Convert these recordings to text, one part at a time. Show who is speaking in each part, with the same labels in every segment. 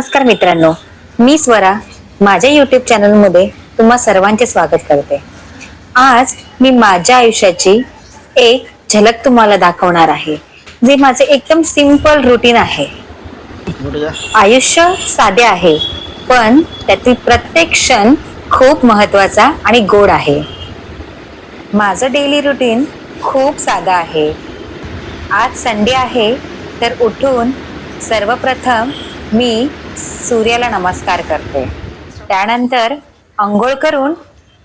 Speaker 1: नमस्कार मित्रांनो मी स्वरा. माझ्या युट्यूब चॅनलमध्ये तुम्हा सर्वांचे स्वागत करते. आज मी माझ्या आयुष्याची एक झलक तुम्हाला दाखवणार आहे जे माझे एकदम सिंपल रुटीन आहे. आयुष्य साधे आहे पण त्यातील प्रत्येक क्षण खूप महत्त्वाचा आणि गोड आहे. माझं डेली रुटीन खूप साधं आहे. आज संडे आहे तर उठून सर्वप्रथम मी सूर्याला नमस्कार करते. त्यानंतर आंघोळ करून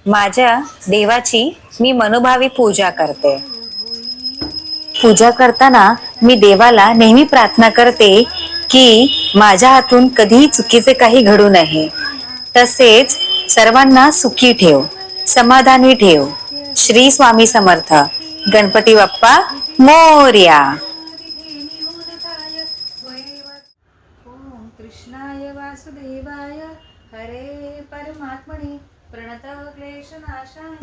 Speaker 1: माझ्या देवाची मी मनोभावी पूजा करते. पूजा करताना मी देवाला नेहमी प्रार्थना करते की माझ्या हातून कधीही चुकीचे काही घडू नये. तसेच सर्वांना सुखी ठेव समाधानी ठेव. श्री स्वामी समर्थ. गणपती बाप्पा मोर्या.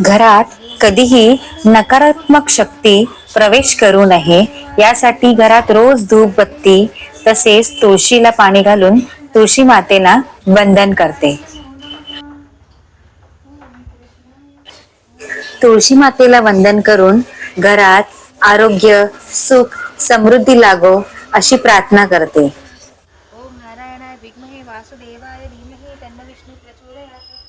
Speaker 1: घरात कधीही नकारात्मक शक्ती प्रवेश करू नये. यासाठी घरात रोज धूप बत्ती तसेच तुळशीला पाणी घालून तुळशी मातेला वंदन करते. तुळशी मातेला वंदन करून घरात आरोग्य सुख समृद्धी लागो अशी प्रार्थना करते.
Speaker 2: नारायणाय विद्महे वासुदेवाय धीमहि तन्नो विष्णु प्रचोदयात्।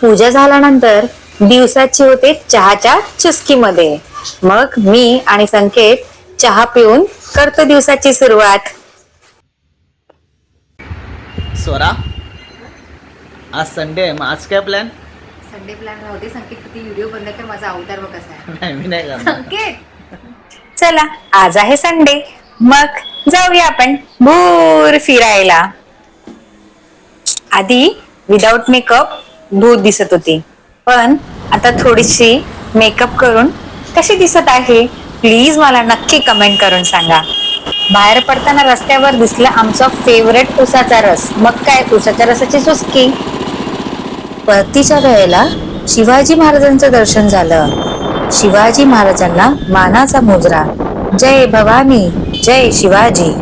Speaker 1: पूजा झाल्यानंतर दिवसाची होते चहाच्या चुस्कीमध्ये. मग मी आणि संकेत चहा पिऊन करतो दिवसाची सुरुवात.
Speaker 3: स्वरा आज संडे आहे मग आज काय प्लॅन
Speaker 2: संडे प्लॅन राहू दे संकेत किती व्हिडिओ बंद कर माझा अवतार बघ कसा आहे.
Speaker 3: नाही मी नाही करणार.
Speaker 2: संकेत!
Speaker 1: चला आज आहे संडे मग जाऊया आपण भूर फिरायला. आधी विदाउट मेकअप भूर दिसत होती. पण आता थोडीशी मेकअप करून कशी दिसत आहे प्लीज मला नक्की कमेंट करून सांगा. बाहेर पडताना रस्त्यावर दिसला आमचा फेवरेट उसाचा रस. मग काय उसाच्या रसाची चुस्की परतीच्या वेळेला शिवाजी महाराजांचं दर्शन झालं. शिवाजी महाराजांना मानाचा मुजरा. जय भवानी जय शिवाजी.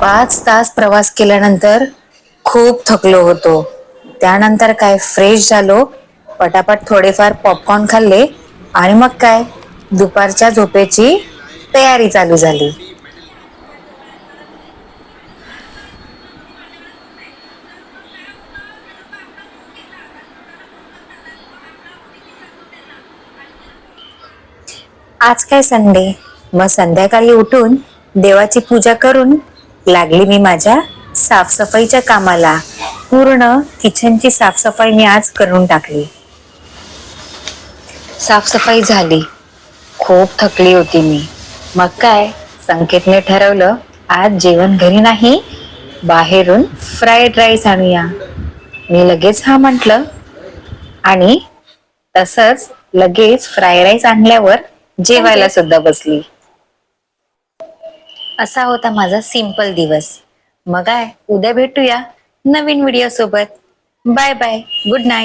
Speaker 1: पाच तास प्रवास केल्यानंतर खूप थकलो होतो. त्यानंतर काय फ्रेश झालो पटापट थोडेफार पॉपकॉर्न खाल्ले आणि मग काय? दुपारच्या झोपेची तयारी चालू झाली. आज काय संडे? मग संध्याकाळी उठून देवाची पूजा करून लागली मी माझ्या साफसफाईच्या कामाला. पूर्ण किचनची साफसफाई मी आज करून टाकली. साफसफाई झाली. खूप थकली होती मी. मग काय? संकेतने ठरवलं आज जेवण घरी नाही बाहेरून फ्राईड राईस आणूया. मी लगेच हा म्हटलं. आणि तसंच लगेच फ्राय राईस आणल्यावर जेवायला सुद्धा बसली. असा होता माझा सिंपल दिवस. मग काय उद्या भेटूया नवीन व्हिडिओ सोबत. Bye bye good night